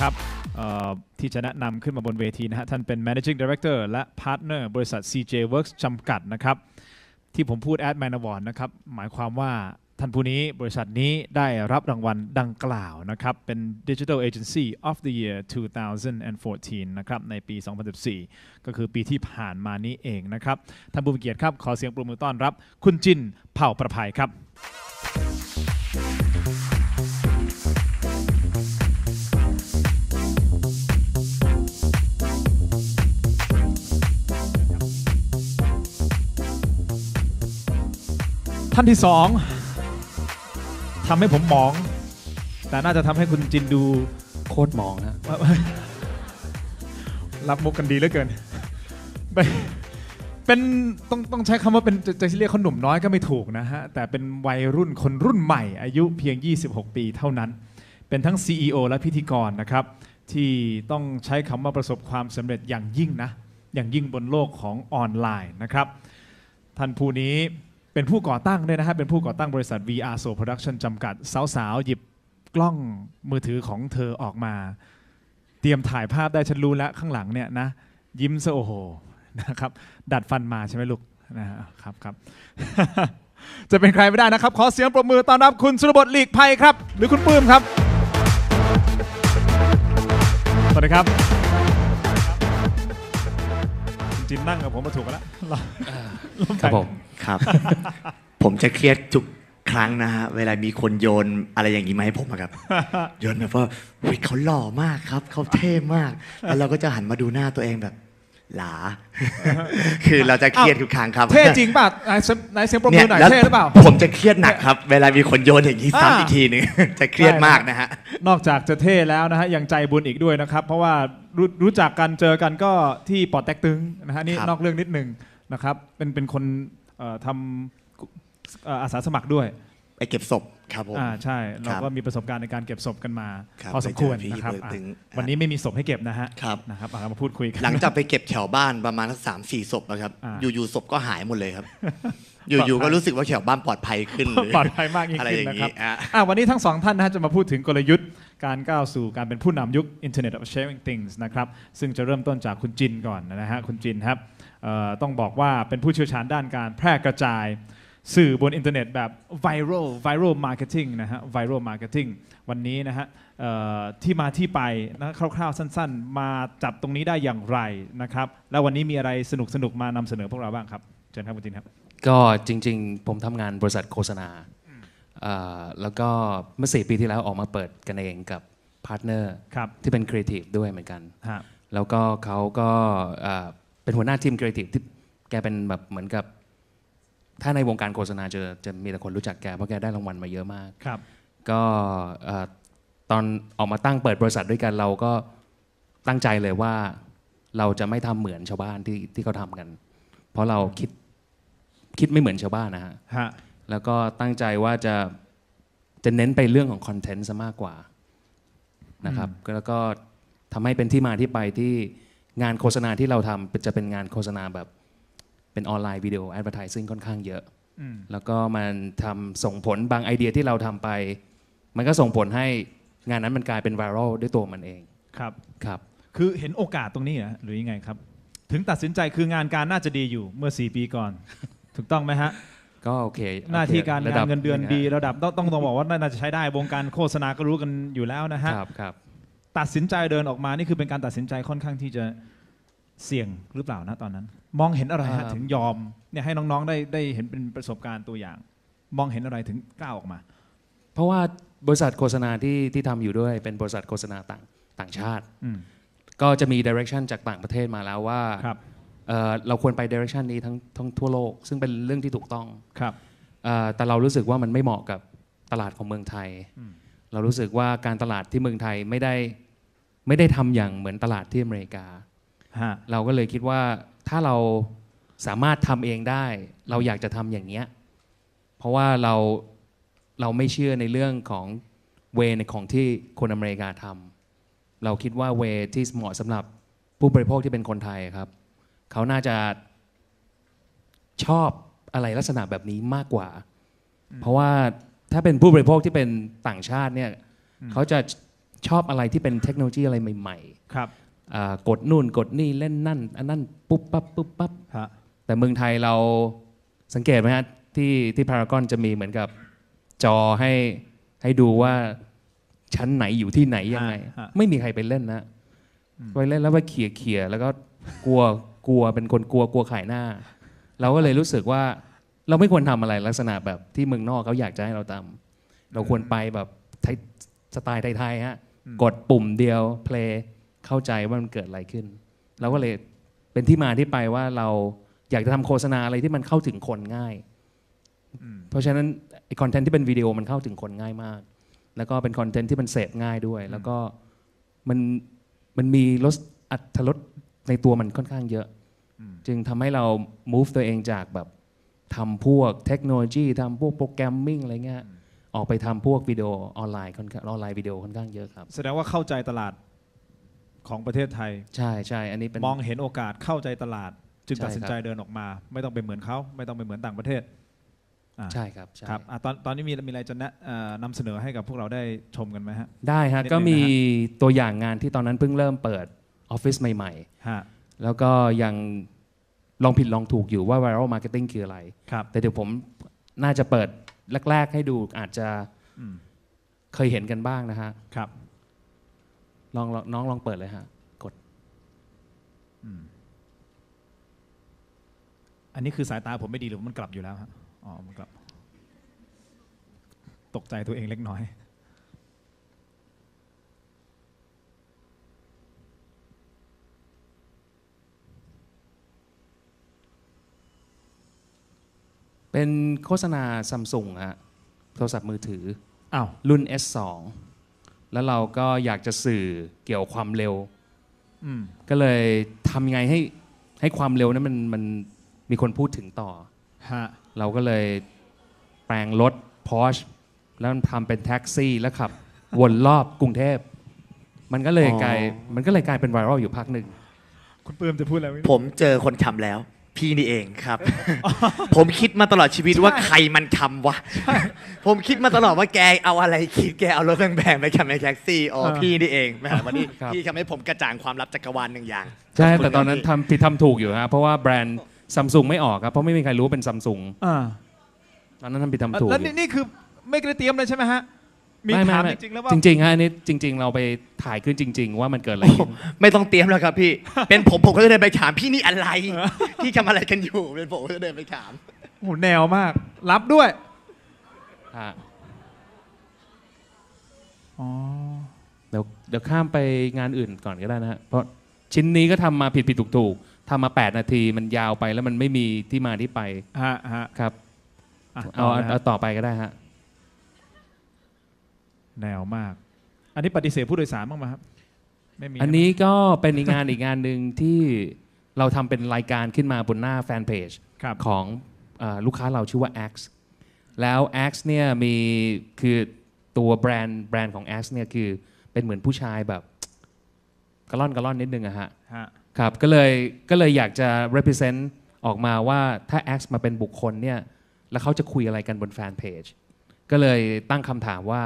นะครับที่จะแนะนำขึ้นมาบนเวทีนะฮะท่านเป็น managing director และ partner บริษัท CJ Works จำกัดนะครับ ที่ผมพูด Ad Man Award นะครับ หมายความว่าท่านผู้นี้บริษัทนี้ได้รับรางวัลดังกล่าวนะครับ เป็น Digital Agency of the Year 2014 นะครับในปี 2014 ก็คือปีที่ผ่านมานี้เองนะครับ ท่านผู้มีเกียรติครับ ขอเสียงปรบมือต้อนรับ คุณจินเผ่าประภัยครับ ท่านที่สองทำให้ผมหมอง แต่น่าจะทำให้คุณจินดูโคตรมองฮะรับมุกกันดีเหลือเกิน เป็นเป็นต้องต้องใช้คำว่าเป็นจะจะเรียกเขาหนุ่มน้อยก็ไม่ถูกนะฮะ แต่เป็นวัยรุ่นคนรุ่นใหม่ อายุเพียง 26 ปีเท่านั้น เป็นทั้ง CEO และพิธีกรนะครับ ที่ต้องใช้คำว่าประสบความสำเร็จอย่างยิ่งนะ อย่างยิ่งบนโลกของออนไลน์นะครับ ท่านผู้นี้ เป็นผู้ก่อตั้งด้วยนะฮะเป็นผู้ก่อตั้งบริษัท VR So Production จำกัด สาวๆ หยิบกล้องมือถือของเธอออกมา เตรียมถ่ายภาพได้ฉันรู้แล้วข้างหลังเนี่ยนะ ยิ้มซะโอ้โหนะครับดัดฟันมาใช่ไหมลูกนะครับครับ จะเป็นใครไม่ได้นะครับ ขอเสียงปรบมือต้อนรับคุณสุรบดหลีกภัยครับ หรือคุณปื้มครับ สวัสดีครับจินนั่งกับผมมาถูกกันแล้วครับผม ครับ ผมจะเครียดทุกครั้งนะฮะเวลามีคนโยนอะไรอย่างนี้มาให้ผมอะครับ โยนแบบว่าเฮ้ยเขาหล่อมากครับเขาเท่มาก แล้วเราก็จะหันมาดูหน้าตัวเองแบบ หลา คือเราจะเครียดทุกครั้งครับเท่จริงป่ะไหนเสียงไหนเสียงปรบมือหน่อยแล้วเท่หรือเปล่า ผมจะเครียดหนักครับ เวลามีคนโยนอย่างนี้อ่าซ้ำอีกทีหนึงจะเครียดมากนะฮะนอกจากจะเท่แล้วนะฮะยังใจบุญอีกด้วยนะครับ เพราะว่ารู้รู้จักกันเจอกันก็ที่ปอดแตกตึงนะฮะนี่ครับนอกเรื่องนิดหนึ่งนะครับ เป็นเป็นคนเอ่อ ทำเอ่ออาสาสมัครด้วยไปเก็บศพครับผมอ่าใช่เราครับก็มีประสบการณ์ในการเก็บศพกันมาครับพอสมควรไปเจอพี่นะครับเบิร์ดอะถึงวันนี้ไม่มีศพให้เก็บนะฮะครับนะครับอะมาพูดคุยกันหลังจากไปเก็บแถวบ้านประมาณสักสามสี่ศพแล้วครับอ่าอยู่ๆศพก็หายหมดเลยครับ อยู่ๆก็รู้สึกว่าแถวบ้านปลอดภัยขึ้นเลยปลอดภัยมากยิ่งอะไรขึ้อนย่างนะครับนี้อะอะวันนี้ทั้งสองท่านนะฮะจะมาพูดถึงกลยุทธ์การก้าวสู่การเป็นผู้นำยุค Internet of Sharing Things นะครับซึ่งจะเริ่มต้นจากคุณจินก่อนนะฮะคุณจินครับเอ่อ ต้องบอกว่าเป็นผู้เชี่ยวชาญด้านการแพร่กระจายสื่อบนอินเทอร์เน็ตแบบ viral viral marketing นะฮะ viral marketing วันนี้นะฮะเอ่อที่มาที่ไปนะคร่าวๆ สั้นๆ มาจับตรงนี้ได้อย่างไรนะครับ แล้ววันนี้มีอะไรสนุกๆมานำเสนอพวกเราบ้างครับเชิญครับคุณจินครับ ก็จริงๆ ผมทำงานบริษัทโฆษณาอ่าแล้วก็เมื่อ4ปีที่แล้วออกมาเปิดกันเองกับพาร์ทเนอร์ครับที่เป็นครีเอทีฟด้วยเหมือนกันฮะแล้วก็เขาก็อ่า เป็นหัวหน้าทีมครีเอทีฟที่แกเป็นแบบเหมือนกับ ถ้าในวงการโฆษณาจะจะมีแต่คนรู้จักแก เพราะแกได้รางวัลมาเยอะมาก ครับ ก็เอ่อตอนออกมาตั้งเปิดบริษัทด้วยกันเราก็ตั้งใจเลยว่าเราจะไม่ทำเหมือนชาวบ้านที่ที่เขาทำกัน เพราะเราคิดคิดไม่เหมือนชาวบ้านนะฮะ ฮะ แล้วก็ตั้งใจว่าจะจะเน้นไปเรื่องของคอนเทนต์ซะมากกว่านะครับแล้วก็ทำให้เป็นที่มาที่ไปที่ งานโฆษณาที่เราทำจะเป็นงานโฆษณาแบบเป็นออนไลน์วิดีโอแอดเวอร์ทิซิ่งค่อนข้างเยอะอืมแล้วก็มันทำส่งผลบางไอเดียที่เราทำไป มันก็ส่งผลให้งานนั้นมันกลายเป็นไวรัลด้วยตัวมันเองครับครับ คือเห็นโอกาสตรงนี้เหรอหรือยังไงครับ ถึงตัดสินใจคืองานการน่าจะดีอยู่เมื่อ 4 ปีก่อน ถูกต้องไหมฮะก็โอเคหน้าที่การระงาดันบเงินเดือนหงะดี ระดับต้องต้องต้องบอกว่าน่าจะใช้ได้วงการโฆษณาก็รู้กันอยู่แล้วนะฮะครับครับ ตัดสินใจเดินออกมานี่คือเป็นการตัดสินใจค่อนข้างที่จะเสี่ยงหรือเปล่านะตอนนั้น มองเห็นอะไรฮะอ่าถึงยอมเนี่ยให้น้องๆได้ได้เห็นเป็นประสบการณ์ตัวอย่าง มองเห็นอะไรถึงกล้าออกมา เพราะว่าบริษัทโฆษณาที่ที่ทำอยู่ด้วยเป็นบริษัทโฆษณาต่างต่างชาติ อืม ก็จะมีดิเรกชันจากต่างประเทศมาแล้วว่าครับ เอ่อเราควรไปดิเรกชันนี้ทั้งทั้งทั่วโลก ซึ่งเป็นเรื่องที่ถูกต้อง ครับ เอ่อแต่เรารู้สึกว่ามันไม่เหมาะกับตลาดของเมืองไทยอืมเรารู้สึกว่าการตลาดที่เมืองไทยไม่ได้ ไม่ได้ทำอย่างเหมือนตลาดที่อเมริกา ฮะ เราก็เลยคิดว่าถ้าเราสามารถทำเองได้ เราอยากจะทำอย่างเนี้ยเพราะว่าเราเราไม่เชื่อในเรื่องของเวในของที่คนอเมริกาทำเราคิดว่าเวที่เหมาะสำหรับผู้บริโภคที่เป็นคนไทยครับ เขาน่าจะชอบอะไรลักษณะแบบนี้มากกว่า เพราะว่าถ้าเป็นผู้บริโภคที่เป็นต่างชาติเนี่ยเขาจะ ชอบอะไรที่เป็นเทคโนโลยีอะไรใหม่ครับๆอ่ากดนู่นกดนี่เล่นนั่น อันนั้นปุ๊บปั๊บปุ๊บปั๊บฮะแต่เมืองไทยเราสังเกตไหมฮะที่ที่พารากอนจะมีเหมือนกับจอให้ให้ดูว่าชั้นไหนอยู่ที่ไหนยังไงฮะไม่มีใครไปเล่นนะไปเล่นแล้วไปเขี่ยเขี่ยแล้วก็กลัวกลัวเป็นคนกลัวกลัวขายหน้า เราก็เลยรู้สึกว่าเราไม่ควรทำอะไรลักษณะแบบที่เมืองนอกเขาอยากจะให้เราทำเราควรไปแบบไทยสไตล์ไทยๆฮะ กดปุ่มเดียวเพลงเข้าใจว่ามันเกิดอะไรขึ้น เราก็เลยเป็นที่มาที่ไปว่าเราอยากจะทำโฆษณาอะไรที่มันเข้าถึงคนง่าย เพราะฉะนั้นไอคอนเทนต์ที่เป็นวิดีโอมันเข้าถึงคนง่ายมาก แล้วก็เป็นคอนเทนต์ที่มันเสพง่ายด้วย แล้วก็มันมันมีรสอัตรสในตัวมันค่อนข้างเยอะ จึงทำให้เรา move ตัวเองจากแบบทำพวกเทคโนโลยีทำพวกโปรแกรมมิ่งอะไรเงี้ย ออกไปทำพวกวิดีโอออนไลน์ค่อนข้างออนไลน์วิดีโอค่อนข้างเยอะครับ แสดงว่าเข้าใจตลาดของประเทศไทย ใช่ใช่อันนี้เป็น มองเห็นโอกาสเข้าใจตลาด จึงใช่ตัดสินใจครับเดินออกมา ไม่ต้องไปเหมือนเขาไม่ต้องไปเหมือนต่างประเทศอ่าใช่ครับใช่ ครับอะตอนตอนนี้มีมีอะไรจะแนะเอ่อนำเสนอให้กับพวกเราได้ชมกันไหมฮะ ได้ฮะนิดนึง ก็มีนะตัวอย่างงานที่ตอนนั้นเพิ่งเริ่มเปิดออฟฟิศใหม่ๆฮะแล้วก็ยังลองผิดลองถูกอยู่ว่า viral marketing คืออะไร ครับ แต่เดี๋ยวผมน่าจะเปิด แรก ๆ ให้ดูอาจจะอืมเคยเห็นกันบ้างนะฮะครับลองลองน้องลองเปิดเลยฮะ กดอันนี้คือสายตาผมไม่ดีหรือว่ามันกลับอยู่แล้วฮะอ๋อมันกลับ ตกใจตัวเองเล็กน้อย เป็นโฆษณาซัมซุงฮะโทรศัพท์มือถืออ้าวรุ่น S2 แล้วเราก็อยากจะสื่อเกี่ยวความเร็ว อืม ก็เลยทำยังไงให้ให้ความเร็วนั้นมันมันมีคนพูดถึงต่อ ฮะ เราก็เลยแปลงรถ Porsche แล้วทำเป็นแท็กซี่แล้วขับ วนรอบกรุงเทพ มันก็เลยกลายอ๋อมันก็เลยกลายเป็นไวรัลอยู่พักหนึ่ง คุณปื้มจะพูดอะไรไหมผมเจอคนทำแล้ว พี่นี่เองครับ ผมคิดมาตลอดชีวิตว่าใครมันทำวะ ผมคิดมาตลอดว่าแกเอาอะไรคิดแกเอารถแพงๆไปขับในแท็กซี่อ๋อพี่นี่เองแหมวันนี้ครับ พี่ทำให้ผมกระจ่างความลับจักรวาลหนึ่งอย่างใช่ ขบคุณแต่ตอนนั้นครับทำผิดทำถูกอยู่ฮะเพราะว่าแบรนด์ซัมซุงไม่ออกครับเพราะไม่มีใครรู้ว่าเป็นซัมซุงอ่าตอนนั้นทำผิดทำถูกแล้วอนี่ยู่นี่คือไม่ได้เตรียมเลยใช่ไหมฮะ มีไม่ไม่ถามไม่จริงๆแล้วว่า จริงๆฮะอันนี้จริง ๆ เราไปถ่ายขึ้นจริง ๆ ว่ามันเกิดอะไรขึ้น ไม่ต้องเตรียมแล้วครับพี่ เป็นผมผมก็จะเดินไปถามพี่นี่อะไร พี่ทำอะไรกันอยู่เป็นผมก็จะเดินไปถามโอ้โหแนวมาก รับด้วยฮะอ๋อเดี๋ยวเดี๋ยวข้ามไปงานอื่นก่อนก็ได้นะฮะเพราะชิ้นนี้ก็ทำมาผิดผิดถูกถูกๆทำมา 8 นาทีมันยาวไปแล้วมันไม่มีที่มาที่ไปฮะฮะครับอะเอาต่เอานะฮะเอาต่อไปก็ได้ฮะ แนวมาก อันนี้ปฏิเสธผู้โดยสารบ้างไหมครับไม่มีอันนี้ก็เป็นอีกงานอีกงานหนึ่งที่เราทำเป็นรายการขึ้นมาบนหน้าแฟนเพจครับ ของเออลูกค้าเราชื่อว่า Axe แล้ว Axe เนี่ยมีคือตัวแบรนด์แบรนด์ของ Axe เนี่ยคือเป็นเหมือนผู้ชายแบบกระล่อนกระล่อนนิดนึงอะฮะ ฮะ ครับก็เลยก็เลยอยากจะ represent ออกมาว่าถ้า Axe มาเป็นบุคคลเนี่ย แล้วเขาจะคุยอะไรกันบนแฟนเพจก็เลยตั้งคำถามว่า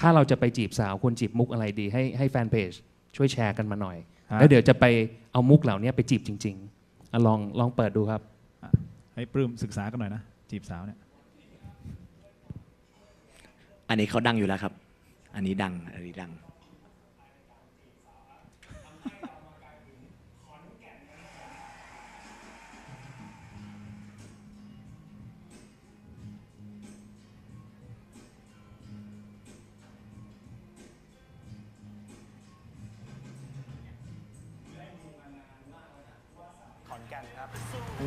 ถ้าเราจะไปจีบสาวควรจีบมุกอะไรดี ให้ให้แฟนเพจช่วยแชร์กันมาหน่อย ฮะ แล้วเดี๋ยวจะไปเอามุกเหล่านี้ไปจีบจริงๆอะลองลองเปิดดูครับให้ปลื้มศึกษากันหน่อยนะ จีบสาวเนี่ย อันนี้เขาดังอยู่แล้วครับ อันนี้ดังอันนี้ดัง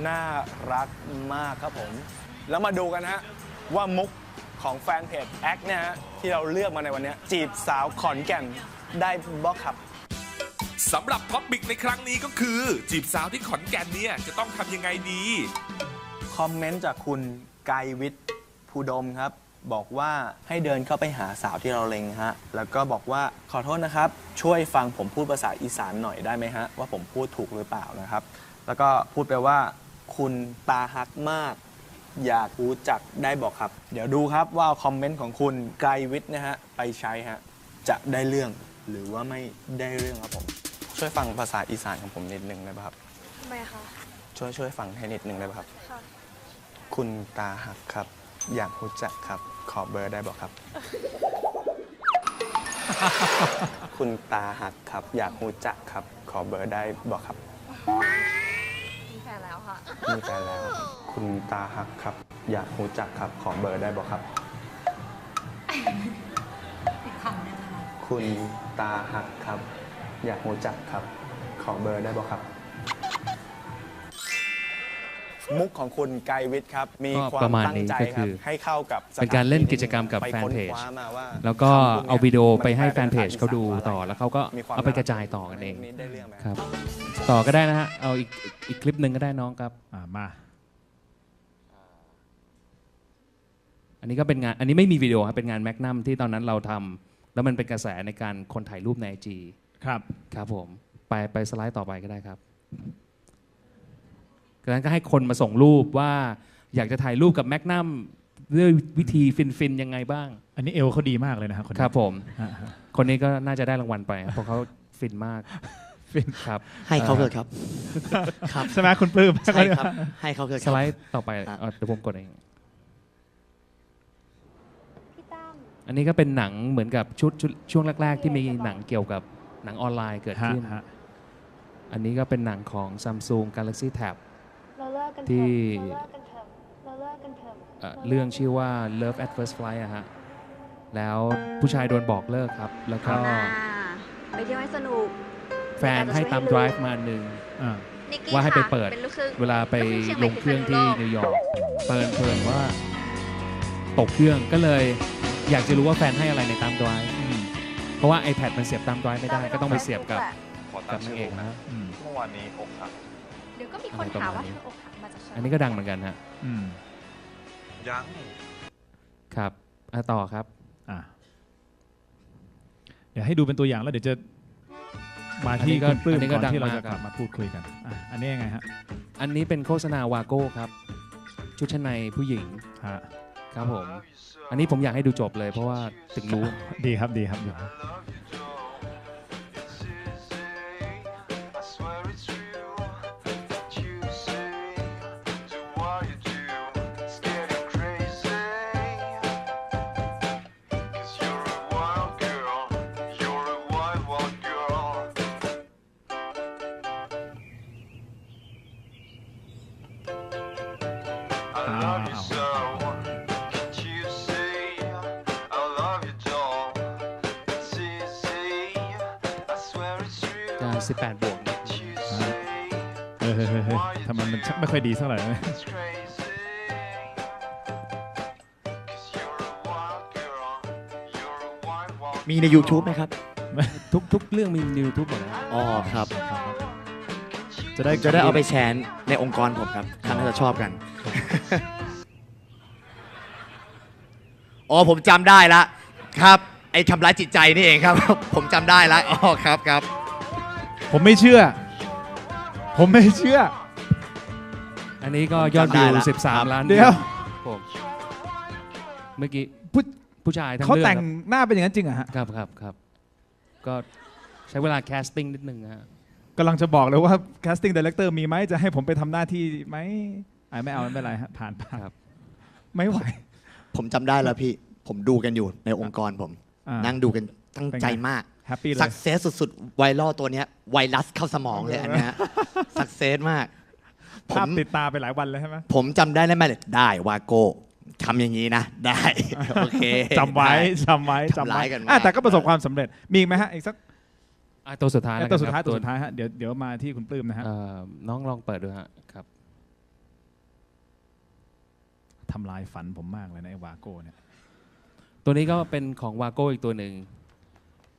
น่ารักมากครับผม แล้วมาดูกันฮะว่ามุกของแฟนเพจแอคเนี่ยฮะที่เราเลือกมาในวันเนี้ยจีบสาวขอนแก่นได้บล็อกครับ สำหรับท็อปิกในครั้งนี้ก็คือ จีบสาวที่ขอนแก่นเนี่ยจะต้องทำยังไงดี คอมเมนต์จากคุณไกรวิทย์ภูดมครับ บอกว่าให้เดินเข้าไปหาสาวที่เราเล็งฮะ แล้วก็บอกว่าขอโทษนะครับ ช่วยฟังผมพูดภาษาอีสานหน่อยได้ไหมฮะ ว่าผมพูดถูกหรือเปล่านะครับ แล้วก็พูดไปว่า คุณตาฮักมาก อยากรู้จักได้บอกครับ เดี๋ยวดูครับว่าคอมเมนต์ของคุณไกรวิทย์นะฮะ ไปใช้ฮะ จะได้เรื่องหรือว่าไม่ได้เรื่องครับผม ช่วยฟังภาษาอีสานของผมนิดนึงได้ไหมครับ ทำไมคะ ช่วยช่วยฟังให้นิดนึงได้ไหมครับ ค่ะ คุณตาหักครับ อยากรู้จักครับ ขอเบอร์ได้บอกครับ คุณตาหักครับ อยากรู้จักครับ ขอเบอร์ได้บอกครับมีแฟ นแล้วค่ะ มีแฟนแล้ว คุณตาหักครับ อยากรู้จักครับ ขอเบอร์ได้บอกครับคุณตาหักครับ อยากรู้จักครับ ขอเบอร์ได้บอกครับ มุกของคุณไกรวิทย์ครับ มีก็ความประมาณตั้งนี้ใจก็ครัคืบอ ให้เข้ากับสถเป็นการเล่นกิจกรรมกับไปแฟนค้นเพจคว้ามาว่าแล้วก็คำพวกนี้ยเอาวิดีโอไปให้มันแฟนเพจเขาดูภษต่อ แล้วเขาก็มีความเอาไปกระจายต่อกันเองมุได้เรื่องไหม ครับ ต่อก็ได้นะฮะ เอาอีกอีกคลิปหนึ่งก็ได้น้องครับ อ่ามา อันนี้ก็เป็นงาน อันนี้ไม่มีวิดีโอครับเป็นงานแมกนัมที่ตอนนั้นเราทำแล้วมันเป็นกระแสในการคนถ่ายรูปในไอจีครับ ครับผม ไปไปสไลด์ต่อไปก็ได้ครับ ดังนั้นก็ให้คนมาส่งรูปว่าอยากจะถ่ายรูปกับแมกนัมด้วยวิธีฟินๆยังไงบ้าง อันนี้เอลเขาดีมากเลยนะครับคนนี้ครับผมฮะฮะคนนี้ก็น่าจะได้รางวัลไปครับเพราะเขาฟินมากฟินครับให้เขาเถอะครับ ครับ ใช่ไหมคุณปลื้ม ใช่ครับ ให้เขาเถอะคสรับ ไลด์ต่อไปครับเอาเดี๋ยวผมกดเอง พี่ตั้ม อันนี้ก็เป็นหนังเหมือนกับชุดชุดช่วงแรก ๆ ที่มีหนังเกี่ยวกับหนังออนไลน์เกิดฮะขึ้น ฮะอันนี้ก็เป็นหนังของ Samsung Galaxy Tab ที่อะเราเลิกกันเถอะเราเลิกกันเถอะเอ่อเรื่องชื่อว่า Love at First Flight อะฮะ แล้วผู้ชายโดนบอกเลิกครับ แล้วก็อ่าไปเที่ยวให้สนุก แฟนให้ตาม drive มาอันหนึ่งอ่านิกกี้ว่าให้ไปค่ะเปิดเป็นลูกครึ่งเวลาไปลูกครึ่งเชียงใหม่ลงเครื่องที่พิษณุโลกนิวยอร์กเปิดเปิดว่า ตกเครื่องก็เลยอยากจะรู้ว่าแฟนให้อะไรในตาม drive อืมเพราะว่า iPad มันเสียบตาม drive ไม่ได้ ก็ต้องไปเสียบกับขอกัตั้บงนางชื่อเอกวงนะอืมเมื่อวานนี้อกหัก เดี๋ยวก็มีคนถามว่าเธออกหักมาจากฉันอันนี้ก็ดังเหมือนกันฮะอืมยังครับอะต่อครับ อะเดี๋ยวให้ดูเป็นตัวอย่างแล้วเดี๋ยวจะมาอันนี้ที่ก็คุณปลื้มอันนี้ก็ก่อนดังที่เรามากจะกลับครับมาพูดคุยกันอะอันนี้ยังไงฮะอันนี้เป็นโฆษณาวาโก้ครับ ชุดชั้นในผู้หญิงฮะครับผม อันนี้ผมอยากให้ดูจบเลยเพราะว่าถึงรู้ดีครับดีครับเดี๋ยว 18 บวกนิด Can't you see? เฮ้ยเฮ้ยเฮ้ยเฮ้ยทำไมมันชักไม่ค่อยดีเท่าไหร่นะ It's crazy. 'Cause you're a wild girl. You're a wild, wild มีใน YouTube ไหมครับ ทุกทุกเรื่องมีใน YouTube หมดนะอ๋อครับ จะได้จะได้เอาไปแชร์ในองค์กรผมครับท่านน่าจะชอบกัน อ๋อผมจำได้ละ ครับ ไอ้ทำร้ายจิตใจนี่เองครับ ผมจำได้ละ อ๋อครับครับ ผมไม่เชื่อ ผมไม่เชื่อ อันนี้ก็ยอดจำได้วิวละครับ 13 ล้านเดี๋ยว ผมเมื่อกี้ผู้ผู้ชายทั้งเขาเรื่องแต่งหน้าเป็นอย่างนั้นจริงเหรอะฮะครับครับครับก็ใช้เวลาแคสติ้งนิดนึงนะฮะกำลังจะบอกเลยว่า casting director มีไหมจะให้ผมไปทำหน้าที่ไหมอะไม่เอาไม่เป็นไรฮะผ่านผ่านครับไม่ไหว ผมจำได้แล้วพี่ ผมดูกันอยู่ในองค์กรผม อ่านั่งดูกันตั้งใจมาก แฮปปี้เลสัยกเซสสุดๆ ไวรัลตัวเนี้ยไวรัสเข้าสมองเลยอันเนี้ยสักเซสมากผภาพมติดตาไปหลายวันเลยใช่ไหม ผมจำได้ได้ไหมเลยได้วาโก้ทำอย่างนี้นะ ได้ โอเคจำไว้ด้จำไว้จำทำไว้ร้ายกันมาก อะแต่ก็ประสบความสำเร็จมีอีกไหมฮะอีกสักอะตัวสุดท้ายเอ้ยแล้ตัวกันสุดท้ายครับตัวสุดท้ายฮะเดี๋ยวเดี๋ยวมาที่คุณปลื้มนะฮะเอ่อน้องลองเปิดดูฮะครับ ทำลายฝันผมมากเลยนะไอ้วาโก้เนี่ยตัวนี้ก็เป็นของวาโก้อีกตัวหนึ่ง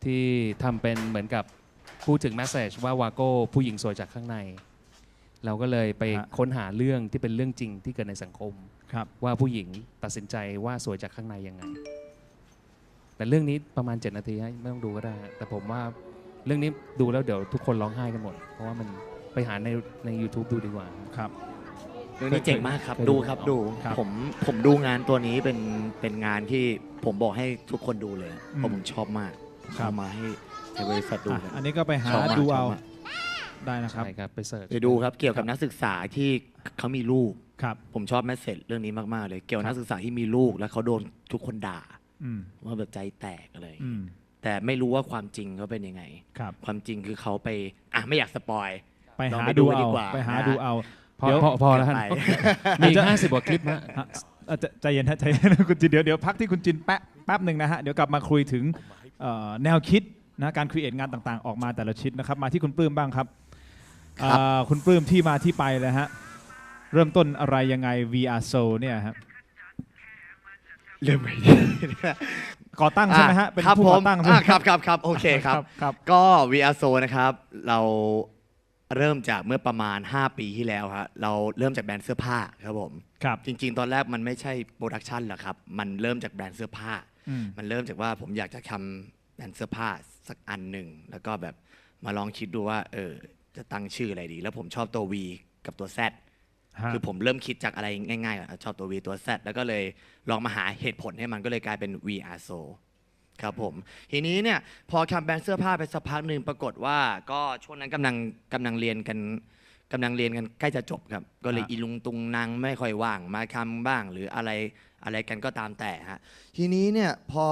ที่ทำเป็นเหมือนกับพูดถึงแมสเซจว่าวาโก้ผู้หญิงสวยจากข้างใน เราก็เลยไปฮะ ค้นหาเรื่องที่เป็นเรื่องจริงที่เกิดในสังคม ครับ ว่าผู้หญิงตัดสินใจว่าสวยจากข้างในยังไง แต่เรื่องนี้ประมาณ 7 นาทีฮะไม่ต้องดูก็ได้ฮะแต่ผมว่าเรื่องนี้ดูแล้วเดี๋ยวทุกคนร้องไห้กันหมด เพราะว่ามันไปหาในใน YouTube ดูดีกว่า ครับ เรื่องนี้เจ๋งมากครับ เคยดู ดูครับดู ครับ ผมผมดูงานตัวนี้เป็นเป็นงานที่ผมบอกให้ทุกคนดูเลยอืมเพราะผมชอบมากคครับ เอามาให้ในบริษัทดูอะกัน อันนี้ก็ไปหาชอบมากดูเอาชอบมาก ได้นะครับใช่ครับไปเสิร์ช ไปดูครับเกี่ยวกับนักศึกษาที่เขามีลูก ครับ ผมชอบแมสเซจเรื่องนี้มาก ๆ เลย เกี่ยวกับครับนักศึกษาที่มีลูกแล้วเขาโดนทุกคนด่า อืมว่าแบบใจแตกอะไรอย่างอืเงี้ยมแต่ไม่รู้ว่าความจริงเขาเป็นยังไง ครับ ความจริงคือเขาไป อะ ไม่อยากสปอย ไปลองหาไปดูดูกันดีเอากว่าไปหานะ ดูเอาพอเดี๋ยวพอพอแล้วท่านไป มีอีกห้าสิบกว่าคลิปฮะฮะเอ่อใจใจเย็นฮะใจเย็นคุณจินเดี๋ยวเดี๋ยวพักที่คุณจินแป๊บแป๊บหนึ่งนะฮะ เดี๋ยวกลับมาคุยถึงเอ่อ แนวคิดนะการครีเอทงานต่างๆ ออกมาแต่ละชิ้นนะครับ มาที่คุณปลื้มบ้างครับครับ เอ่อคุณปลื้มที่มาที่ไปเลยฮะเริ่มต้นอะไรยังไง VR Soul เนี่ยฮะเริ่มไม่ก่อตั้งใช่ไหมฮะเป็นครับผู้ผก่อมตั้งใช่ไหมอะครับครับครับโอเคครับ ครับ ก็ VR So นะครับ เราเริ่มจากเมื่อประมาณ 5 ปีที่แล้วครับเราเริ่มจากแบรนด์เสื้อผ้าครับผม ครับ จริงๆ ตอนแรกมันไม่ใช่โปรดักชันหรอกครับ มันเริ่มจากแบรนด์เสื้อผ้าอื มมันเริ่มจากว่าผมอยากจะทำแบรนด์เสื้อผ้าสักอันหนึ่ง แล้วก็แบบมาลองคิดดูว่า เออ จะตั้งชื่ออะไรดี แล้วผมชอบตัว V กับตัว Z ฮะคือผมเริ่มคิดจากอะไรง่ายๆก่อนชอบตัว V ตัว Z แล้วก็เลยลองมาหาเหตุผลให้มันก็เลยกลายเป็น VR So ครับผม ทีนี้เนี่ยพอทำแบรนด์เสื้อผ้าไปสักพักหนึ่งปรากฏว่าก็ช่วงนั้นกำลังกำลังเรียนกันกำลังเรียนกันใกล้จะจบครับ ก็เลยฮะอีลุงตุงนางไม่ค่อยว่างมาทำบ้าง หรืออะไร อะไรกันก็ตามแต่ฮะทีนี้เนี่ยพอ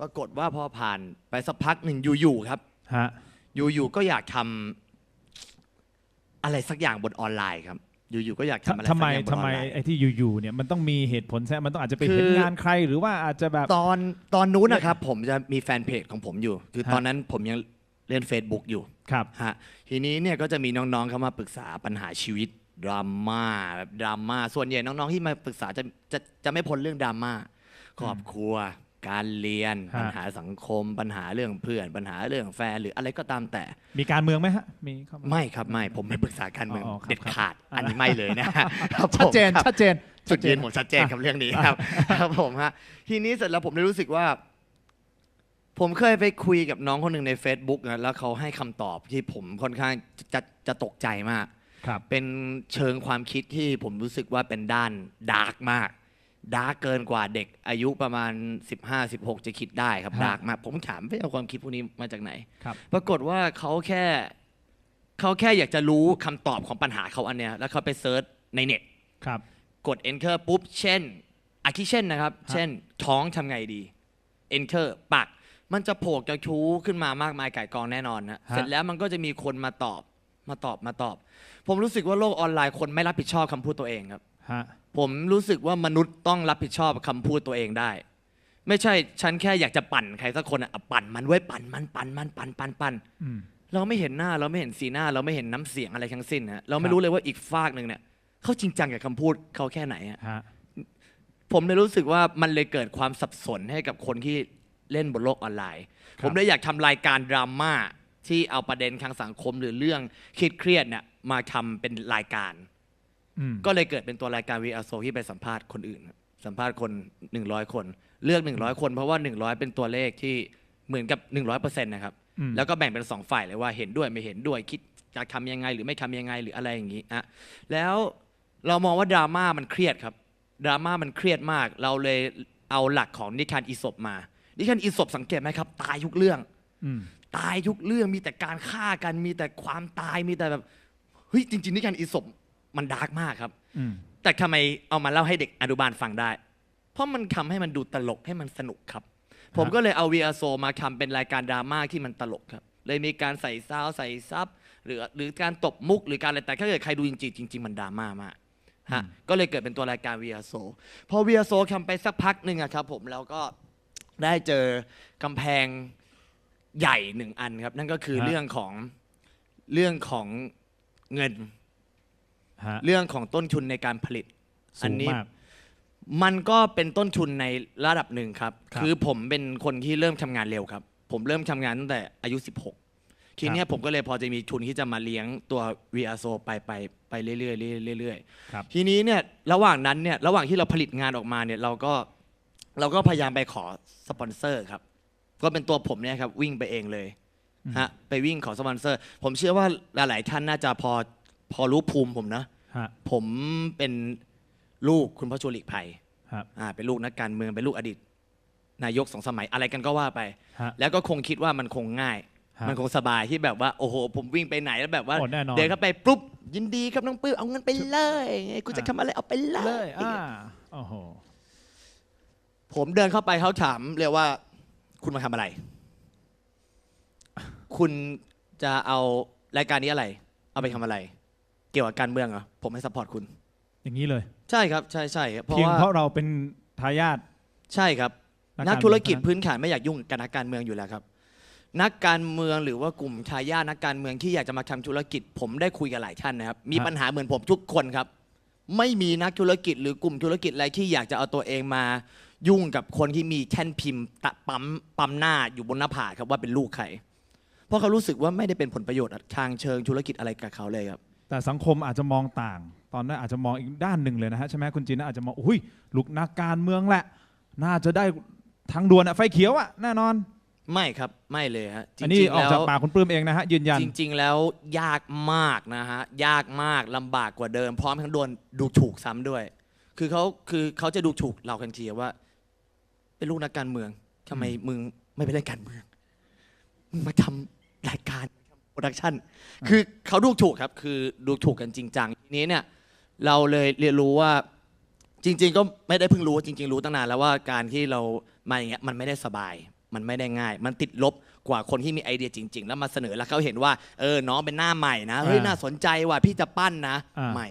ปรากฏว่าพอผ่านไปสักพักหนึ่งอยู่ๆครับ ฮะ อยู่ๆก็อยากทำอะไรสักอย่างบนออนไลน์ครับ อยู่ๆก็อยากทำอะไรสัทำกไมอย่างบนอทำอนไมไลน์ ไอ้ที่อยู่ๆเนี่ยมันต้องมีเหตุผลแท้มันต้องอาจจะไปคือเห็นงานใครหรือว่าอาจจะแบบ ตอนตอนนู้นนะครับ ผมจะมีแฟนเพจของผมอยู่ คือฮะ ตอนนั้นผมยังเล่น Facebook อยู่ครับ ฮะทีนี้เนี่ยก็จะมีน้องๆเข้ามาปรึกษาปัญหาชีวิต ดราม่าแบบดราม่าส่วนใหญ่น้องๆที่มาปรึกษาจะจะจะไม่พ้นเรื่องดราม่าครอบครัว การเรียนฮะ ปัญหาสังคม ปัญหาเรื่องเพื่อน ปัญหาเรื่องแฟนหรืออะไรก็ตามแต่ มีการเมืองไหมฮะ มีเข้ามา ไม่ครับไม่ผมไม่ปรึกษาการเมืองอ๋อครับ เด็ดครับขาดอ่าอันนี้ไม่เลยนะครับผมชัดเจน ครับ ชัดเจน จุดยืนชัผมเจชัดเจนกับเรื่องนี้ครับ ครับผมฮะทีนี้เสร็จแล้วผมได้รู้สึกว่า ผมเคยไปคุยกับน้องคนหนึ่งใน Facebook นะแล้วเขาให้คำตอบที่ผมค่อนข้างจะจะจะตกใจมาก ครับเป็นเชิงความคิดที่ผมรู้สึกว่าเป็นด้านดาร์กมากดาร์กเกินกว่าเด็กอายุประมาณ 15-16 จะคิดได้ครับฮะดาร์กมาก ผมถามไปเอาความคิดพวกนี้มาจากไหนครับปรากฏว่าเขาแค่เขาแค่อยากจะรู้คำตอบของปัญหาเขาอันเนี้ยแล้วเขาไปเซิร์ชในเน็ตครับกด enter ปุ๊บ เช่นอาทิเช่นนะครับ เช่น ท้องทำไงดี enter ปัก มันจะโผล่กระชู้ขึ้นมามากมายไก่ายกองแน่นอนนะฮะเสร็จแล้วมันก็จะมีคนมาตอบ มาตอบมาตอบ ผมรู้สึกว่าโลกออนไลน์คนไม่รับผิดชอบคำพูดตัวเองครับ ฮะ ผมรู้สึกว่ามนุษย์ต้องรับผิดชอบคำพูดตัวเองได้ ไม่ใช่ฉันแค่อยากจะปั่นใครสักคนอะอะปั่นมันไว้ปั่นมันปั่นมันปั่นปั่นปั่นอืม เราไม่เห็นหน้าเราไม่เห็นสีหน้า เราไม่เห็นน้ำเสียงอะไรทั้งสิ้นฮะเราคไม่รับรู้เลยว่าอีกฝากหนึ่งเนี่ยเขาจริงจังกับคำพูดเขาแค่ไหนฮะ ฮะ ผมเลยรู้สึกว่ามันเลยเกิดความสับสนให้กับคนที่เล่นบนโลกออนไลน์ ครับ ผมเลยอยากทำรายการดราม่า ที่เอาประเด็นทางสังคมหรือเรื่องเครียดๆเนี่ยมาทำเป็นรายการอืมก็เลยเกิดเป็นตัวรายการ VR Show ที่ไปสัมภาษณ์คนอื่น สัมภาษณ์คน 100 คน เลือก 100 คนเพราะว่า 100 เป็นตัวเลขที่เหมือนกับ 100%นะครับอืมแล้วก็แบ่งเป็นสองฝ่ายเลยว่าเห็นด้วยไม่เห็นด้วยคิดจะทำยังไงหรือไม่ทำยังไงหรืออะไรอย่างนี้อะแล้วเรามองว่าดราม่ามันเครียดครับดราม่ามันเครียดมาก เราเลยเอาหลักของนิทานอีสปมา นิทานอีสปสังเกตไหมครับ ตายทุกเรื่องอืม ตายทุกเรื่องมีแต่การฆ่ากันมีแต่ความตายมีแต่แบบเฮ้ยจริงๆนิทานอีสปมันดาร์กมากครับอืมแต่ทำไมเอามาเล่าให้เด็กอนุบาลฟังได้ เพราะมันทำให้มันดูตลกให้มันสนุกครับ ผมก็เลยเอา VR s o มาทำเป็นรายการดราม่าที่มันตลกครับ เลยมีการใส่ซาวด์ใส่ซับหรือหรือการตบมุกหรือการอะไรแต่ถ้าเกิดใครดูจริงๆจริง ๆ มันดราม่ามากฮะก็เลยเกิดเป็นตัวรายการ VR s o พอ VR s o ทำไปสักพักหนึ่งอะครับผมแล้วก็ได้เจอกำแพง ใหญ่หนึ่งอันครับ นั่นก็คือฮะ เรื่องของเรื่องของเงิน ฮะเรื่องของต้นทุนในการผลิต อัสูนงนี้ มาก มันก็เป็นต้นทุนในระดับหนึ่งครับ ครับ คือผมเป็นคนที่เริ่มทำงานเร็วครับ ผมเริ่มทำงานตั้งแต่อายุ 16 ทีเนี้ยผมก็เลยพอจะมีทุนที่จะมาเลี้ยงตัว VR s o ไปไปไปเรื่อยๆเรื่อยๆเรื่อยๆครับทีนี้เนี่ยระหว่างนั้นเนี่ยระหว่างที่เราผลิตงานออกมาเนี่ยเราก็เราก็พยายามไปขอสปอนเซอร์ครับ ก็เป็นตัวผมเนี่ยครับวิ่งไปเองเลยฮะไปวิ่งขอสปอนเซอร์ ผมเชื่อว่าหลายๆท่านน่าจะพอพอรู้ภูมิผมนะฮะผมเป็นลูกคุณพ่อชวนหลีกภัยครับอ่าเป็นลูกนักการเมืองเป็นลูกอดีต นายกสองสมัยอะไรกันก็ว่าไปฮะแล้วก็คงคิดว่ามันคงง่ายฮะมันคงสบายที่แบบว่าโอ้โห ผมวิ่งไปไหนแล้วแบบว่าโอ้แน่นอนเดินเข้าไปปุ๊บยินดีครับน้องปื้มเอาเงินไปเลยคุณจะทำอะไรเอาไปเลเลยยอ่าโอ้โหผมเดินเข้าไปเขาถามเลยว่า คุณมาทำอะไร คุณจะเอารายการนี้อะไร เอาไปทำอะไร เกี่ยวกับการเมืองเหรอผมให้สปอร์ตคุณ อย่างนี้เลยใช่ครับใช่ใช่เพราะเพียงว่าเพราะเราเป็นทายาท ใช่ครับ นันักกการเมือง ธุรกิจเท่านั้นพื้นฐานไม่อยากยุ่งกับนักการเมืองอยู่แล้วครับ นักการเมืองหรือว่ากลุ่มทายาทนักการเมืองที่อยากจะมาทำธุรกิจ ผมได้คุยกับหลายท่านนะครับ มีปัญหาเหมือนผมทุกคนครับ ไม่มีนักธุรกิจหรือกลุ่มธุรกิจอะไรที่อยากจะเอาตัวเองมา ยุ่งกับคนที่มีแท่นพิมพ์ตะปั๊มปั๊มหน้าอยู่บนหน้าผากครับว่าเป็นลูกใครเพราะเขารู้สึกว่าไม่ได้เป็นผลประโยชน์ทางเชิงธุรกิจอะไรกับเขาเลยครับแต่สังคมอาจจะมองต่าง ตอนนั้นอาจจะมองอีกด้านหนึ่งเลยนะฮะใช่ไหมคุณจีนอาจจะมองอุ้ยลูกนักการเมืองแหละ น่าจะได้ทางด่วนอะไฟเขียวอะแน่นอน ไม่ครับไม่เลยฮะจอันนี้ริงอๆอกแล้จากวปากคุณปลื้มเองนะฮะยืนยัน จริง ๆ แล้วยากมากนะฮะยากมากลำบากกว่าเดิม พร้อมทั้งโดนดูถูกซ้ำด้วย คือเขาคือเขาจะดูถูกเราทันทีว่า เป็นลูกนักการเมืองทำไมมึงไม่ไปเล่นการเมืองมึงมาทำรายการโปรดักชันคือเขาดูถูกครับ คือดูถูกกันจริงจังทีนี้เนี่ยเราเลยเรียนรู้ว่าจริง ๆ ก็ไม่ได้เพิ่งรู้จริง ๆ รู้ตั้งนานแล้วว่าการที่เรามาอย่างเงี้ยมันไม่ได้สบาย มันไม่ได้ง่าย มันติดลบกว่าคนที่มีไอเดียจริง ๆ แล้วมาเสนอแล้วเขาเห็นว่าเออน้องเป็นหน้าใหม่นะเฮ้ยอ่าน่าสนใจว่ะพี่จะปั้นนะอ่าไม่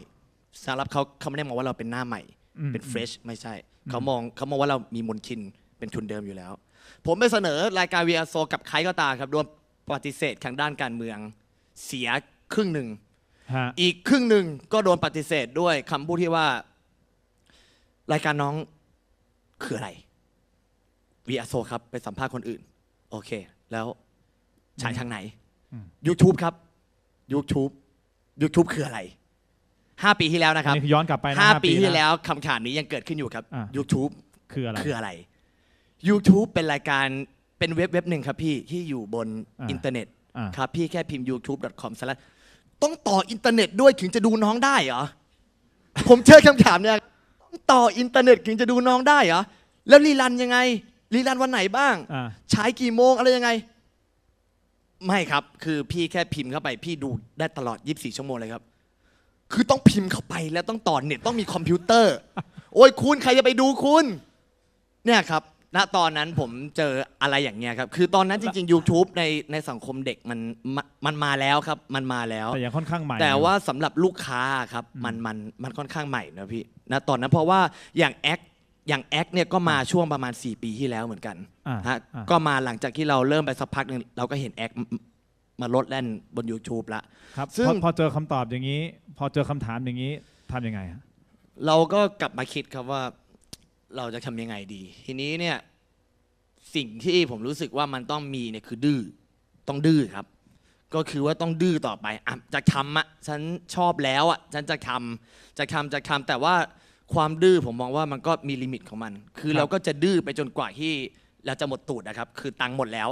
สำหรับเขาเขาไม่ได้มองว่าเราเป็นหน้าใหม่อืมเป็นเฟรชไม่ใช่ เขามองเขามองว่าเรามีมนทินเป็นทุนเดิมอยู่แล้ว ผมไปเสนอรายการวีอาโซกับใครก็ตามครับโดนปฏิเสธทางด้านการเมืองเสียครึ่งหนึ่งฮะอีกครึ่งหนึ่งก็โดนปฏิเสธด้วยคำพูดที่ว่า รายการน้องคืออะไรวีอาโซครับไปสัมภาษณ์คนอื่น โอเค แล้วฉายทางไหนอืม YouTube ครับ YouTube YouTube คืออะไร ห้าปีที่แล้วนะคอันรับนี้คือย้อนกลับไปนะห้าห้าปีนะที่แล้วคำถามนี้ยังเกิดขึ้นอยู่ครับอะ YouTube คืออะไรคืออะไร YouTube เป็นรายการเป็นเว็บเว็บหนึ่งครับพี่ที่อยู่บนอ่าอินเทอร์เน็ตอ่าครับพี่แค่พิมพ์ youtube.com สลัต้องต่ออินเทอร์เน็ตด้วยถึงจะดูน้องได้เหรอ ผมเจอคำถามเนี่ยต้องต่ออินเทอร์เน็ตถึงจะดูน้องได้เหรอ แล้วรีรันยังไง รีรันวันไหนบ้างอ่าฉายกี่โมงอะไรยังไง ไม่ครับ คือพี่แค่พิมพ์เข้าไป พี่ดูได้ตลอด 24 ชั่วโมงเลยครับ คือต้องพิมพ์เข้าไปแล้วต้องต่อเน็ตต้องมีคอมพิวเตอร์ โอ้ยคุณใครจะไปดูคุณ เนี่ยครับ ณตอนนั้นผมเจออะไรอย่างเงี้ยครับ คือตอนนั้นจริง ๆ YouTube ในในสังคมเด็กมันมันมันมาแล้วครับ มันมาแล้ว แต่ยังค่อนข้างใหม่ แต่ว่าสำหรับลูกค้าครับอืมมันมันมันค่อนข้างใหม่นะพี่นะตอนนั้นเพราะว่าอย่างแอคอย่างแอคเนี่ยก็มาช่วงประมาณ 4 ปีที่แล้วเหมือนกันอ่าฮะอ่า ก็มาหลังจากที่เราเริ่มไปสักพักหนึ่งเราก็เห็นแอค มาลดแล่นบน YouTube ละ ครับซึ่ง พอพอเจอคำตอบอย่างนี้ พอเจอคำถามอย่างนี้ทำยังไงฮะเราก็กลับมาคิดครับว่าเราจะทำยังไงดี ทีนี้เนี่ยสิ่งที่ผมรู้สึกว่ามันต้องมีเนี่ยคือดื้อต้องดื้อครับ ก็คือว่าต้องดื้อต่อไปอะจะทำอะฉันชอบแล้วอะฉันจะทำจะทำจะทำแต่ว่าความดื้อผมมองว่ามันก็มีลิมิตของมัน คือครับเราก็จะดื้อไปจนกว่าที่เราจะหมดตูดนะครับ คือตังค์หมดแล้ว